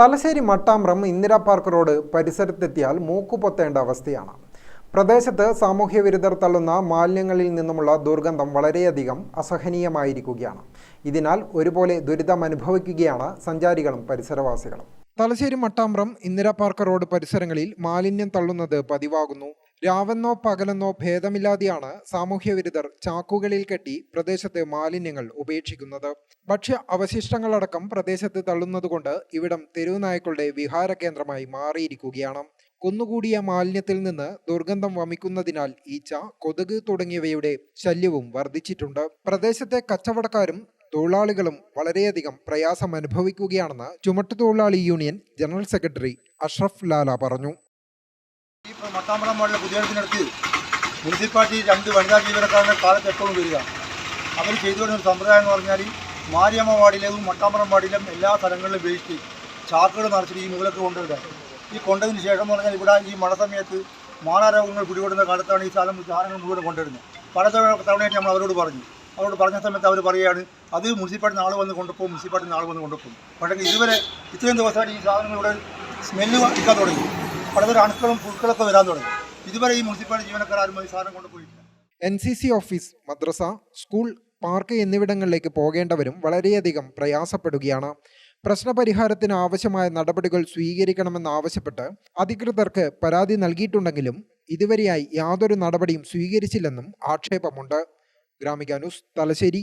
Thalassery Mattambram Indira park road പരിസരത്തെത്തിയാൽ മൂക്കുപൊത്തേണ്ട അവസ്ഥയാണ്. പ്രദേശത്ത് സാമൂഹ്യ വിരുദ്ധർ തള്ളുന്ന മാലിന്യങ്ങളിൽ നിന്നുമുള്ള ദുർഗന്ധം വളരെയധികം അസഹനീയമായിരിക്കുകയാണ്. ഇതിനാൽ ഒരുപോലെ ദുരിതം അനുഭവിക്കുകയാണ് സഞ്ചാരികളും പരിസരവാസികളും. തലശ്ശേരി മട്ടാമ്പ്രം ഇന്ദിരാ പാർക്ക് റോഡ് പരിസരങ്ങളിൽ മാലിന്യം തള്ളുന്നത് പതിവാകുന്നു. രാവെന്നോ പകലെന്നോ ഭേദമില്ലാതെയാണ് സാമൂഹ്യ വിരുദ്ധർ ചാക്കുകളിൽ കെട്ടി പ്രദേശത്തെ മാലിന്യങ്ങൾ ഉപേക്ഷിക്കുന്നത്. ഭക്ഷ്യ അവശിഷ്ടങ്ങളടക്കം പ്രദേശത്ത് തള്ളുന്നതുകൊണ്ട് ഇവിടം തെരുവുനായ്ക്കളുടെ വിഹാര കേന്ദ്രമായി മാറിയിരിക്കുകയാണ്. കുന്നുകൂടിയ മാലിന്യത്തിൽ നിന്ന് ദുർഗന്ധം വമിക്കുന്നതിനാൽ ഈച്ച കൊതുക് തുടങ്ങിയവയുടെ ശല്യവും വർദ്ധിച്ചിട്ടുണ്ട്. പ്രദേശത്തെ കച്ചവടക്കാരും തൊഴിലാളികളും വളരെയധികം പ്രയാസം അനുഭവിക്കുകയാണെന്ന് ചുമട്ടു ചുമട്ടുതൊഴിലാളി union general secretary Ashraf Lala പറഞ്ഞു. ഈ മട്ടാമ്പളം വാർഡിലെ പുതിയടത്തിനടുത്ത് മുനിസിപ്പാലിറ്റി രണ്ട് വനിതാ ജീവനക്കാരുടെ കാലത്ത് എപ്പോഴും വരിക. അവർ ചെയ്തു വരുന്ന ഒരു സമ്പ്രദായം എന്ന് പറഞ്ഞാൽ മാരിയമ്മ വാർഡിലേതും മട്ടാമ്പളം വാർഡിലും എല്ലാ സ്ഥലങ്ങളിലും വേസ്റ്റ് ചാക്കുകൾ നിറച്ചിട്ട് ഈ മൂലക്ക് കൊണ്ടുവരിക. ഈ കൊണ്ടതിന് ശേഷം എന്ന് പറഞ്ഞാൽ ഇവിടെ ഈ മഴ സമയത്ത് മാറാരോഗങ്ങൾ പിടിപെടുന്ന കാലത്താണ് ഈ സാധനം സാധനങ്ങൾ മുഴുവൻ കൊണ്ടുവരുന്നത്. പല തവണ തവണയായിട്ട് നമ്മൾ അവരോട് പറഞ്ഞു. അവരോട് പറഞ്ഞ സമയത്ത് അവർ പറയുകയാണ് അത് മുനിസിപ്പാലിറ്റി നാളെ വന്ന് കൊണ്ടുപോകും മുനിസിപ്പാലിറ്റി നാളെ വന്ന് കൊണ്ടുപോകും. പക്ഷേ ഇതുവരെ ഇത്രയും ദിവസമായിട്ട് ഈ സാധനങ്ങളിവിടെ സ്മെല്ല് അടിക്കാൻ തുടങ്ങി. പലതരം അണുക്കളും പുഴുക്കളൊക്കെ വരാൻ തുടങ്ങി. ഇതുവരെ ഈ മുനിസിപ്പാലിറ്റി ജീവനക്കാർ ആരും സാധനം കൊണ്ടുപോയിട്ടില്ല എൻ സി സി ഓഫീസ് മദ്രസ സ്കൂൾ പാർക്ക് എന്നിവിടങ്ങളിലേക്ക് പോകേണ്ടവരും വളരെയധികം പ്രയാസപ്പെടുകയാണ്. പ്രശ്നപരിഹാരത്തിന് ആവശ്യമായ നടപടികൾ സ്വീകരിക്കണമെന്നാവശ്യപ്പെട്ട് അധികൃതർക്ക് പരാതി നൽകിയിട്ടുണ്ടെങ്കിലും ഇതുവരെയായി യാതൊരു നടപടിയും സ്വീകരിച്ചില്ലെന്നും ആക്ഷേപമുണ്ട്. Gramika news Thalassery.